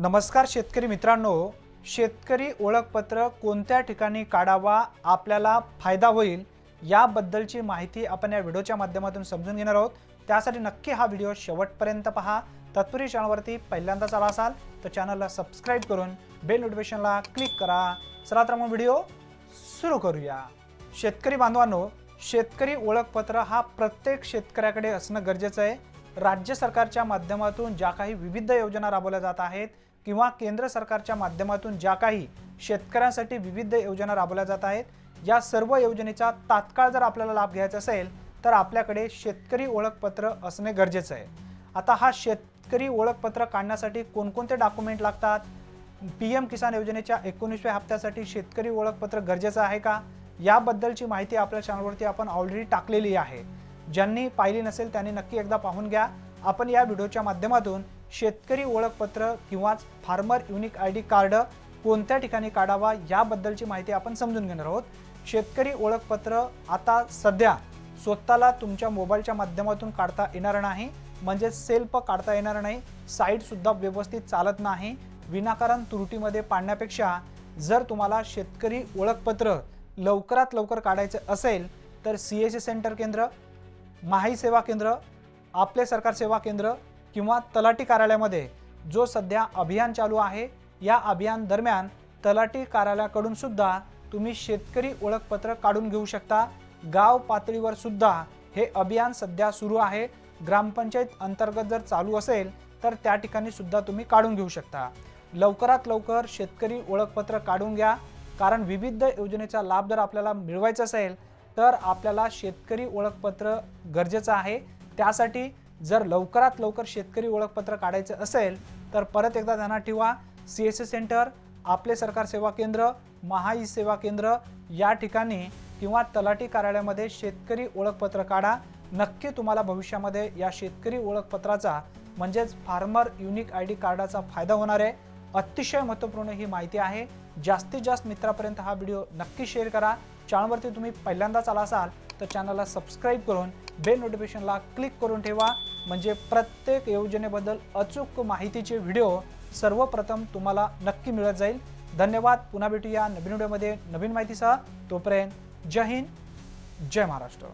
नमस्कार शेतकरी मित्रांनो शेतकरी ओळखपत्र कोणत्या ठिकाणी काढावा आपल्याला फायदा होईल याबद्दलची माहिती आपण या व्हिडिओच्या माध्यमातून समजून घेणार आहोत. त्यासाठी नक्की हा व्हिडिओ शेवटपर्यंत पहा. तत्पूर्वी चॅनलवरती पहिल्यांदाच आला असाल तर चॅनलला सबस्क्राईब करून बेल नोटिफिकेशनला क्लिक करा. चला तर मग व्हिडिओ सुरू करूया. शेतकरी बांधवांनो शेतकरी ओळखपत्र हा प्रत्येक शेतकऱ्याकडे असणं गरजेचं आहे. राज्य सरकारच्या माध्यमातून ज्या काही विविध योजना राबवल्या जात आहेत किंवा केंद्र सरकारच्या माध्यमातून ज्या काही शेतकऱ्यांसाठी विविध योजना राबवल्या जात आहेत या सर्व योजनेचा तात्काळ जर आपल्याला लाभ घ्यायचा असेल तर आपल्याकडे शेतकरी ओळखपत्र असणे गरजेचं आहे. आता हा शेतकरी ओळखपत्र काढण्यासाठी कोणकोणते डॉक्युमेंट लागतात? पी एम किसान योजनेच्या एकोणीसव्या हप्त्यासाठी शेतकरी ओळखपत्र गरजेचं आहे का? याबद्दलची माहिती आपल्या चॅनलवरती आपण ऑलरेडी टाकलेली आहे. ज्यांनी पाहिली नसेल त्यांनी नक्की एकदा पाहून घ्या. आपण या व्हिडिओच्या माध्यमातून शेतकरी ओळखपत्र किंवा farmer unique I D card कोणत्या ठिकाणी काढावा याबद्दलची माहिती आपण समजून घेणार आहोत. शेतकरी ओळखपत्र आता सध्या स्वतःला तुमच्या मोबाईलच्या माध्यमातून काढता येणार नाही. म्हणजे सेल्फ काढता येणार नाही. साईटसुद्धा व्यवस्थित चालत नाही. विनाकारण त्रुटीमध्ये पाडण्यापेक्षा जर तुम्हाला शेतकरी ओळखपत्र लवकरात लवकर काढायचं असेल तर सी एस सी सेंटर केंद्र माही सेवा केंद्र आपले सरकार सेवा केंद्र किंवा तलाठी कार्यालयामध्ये जो सध्या अभियान चालू आहे या अभियान दरम्यान तलाठी कार्यालयाकडून सुद्धा तुम्ही शेतकरी ओळखपत्र काढून घेऊ शकता. गाव पातळीवर सुद्धा हे अभियान सध्या सुरू आहे. ग्रामपंचायत अंतर्गत जर चालू असेल तर त्या ठिकाणी सुद्धा तुम्ही काढून घेऊ शकता. लवकरात लवकर शेतकरी ओळखपत्र काढून घ्या. कारण विविध योजनेचा लाभ जर आपल्याला मिळवायचा असेल तर आपल्याला शेतकरी ओळखपत्र गरजेचं आहे. त्यासाठी जर लवकरात लवकर शेतकरी ओळखपत्र काढायचं असेल तर परत एकदा ध्यानात ठेवा. सी एस सी सेंटर आपले सरकार सेवा केंद्र महाई सेवा केंद्र या ठिकाणी किंवा तलाठी कार्यालयामध्ये शेतकरी ओळखपत्र काढा. नक्की तुम्हाला भविष्यामध्ये या शेतकरी ओळखपत्राचा म्हणजेच फार्मर युनिक आय डी कार्डाचा फायदा होणार आहे. अतिशय महत्त्वपूर्ण ही माहिती आहे. जास्तीत जास्त मित्रापर्यंत हा व्हिडिओ नक्की शेअर करा. चॅनलवरती तुम्ही पहिल्यांदाच आला असाल तर चॅनलला सबस्क्राईब करून बेल नोटिफिकेशनला क्लिक करून ठेवा. म्हणजे प्रत्येक योजनेबद्दल अचूक माहितीचे व्हिडिओ सर्वप्रथम तुम्हाला नक्की मिळत जाईल. धन्यवाद. पुन्हा भेटूया नवीन व्हिडिओमध्ये नवीन माहितीसह. तोपर्यंत जय हिंद. जय महाराष्ट्र.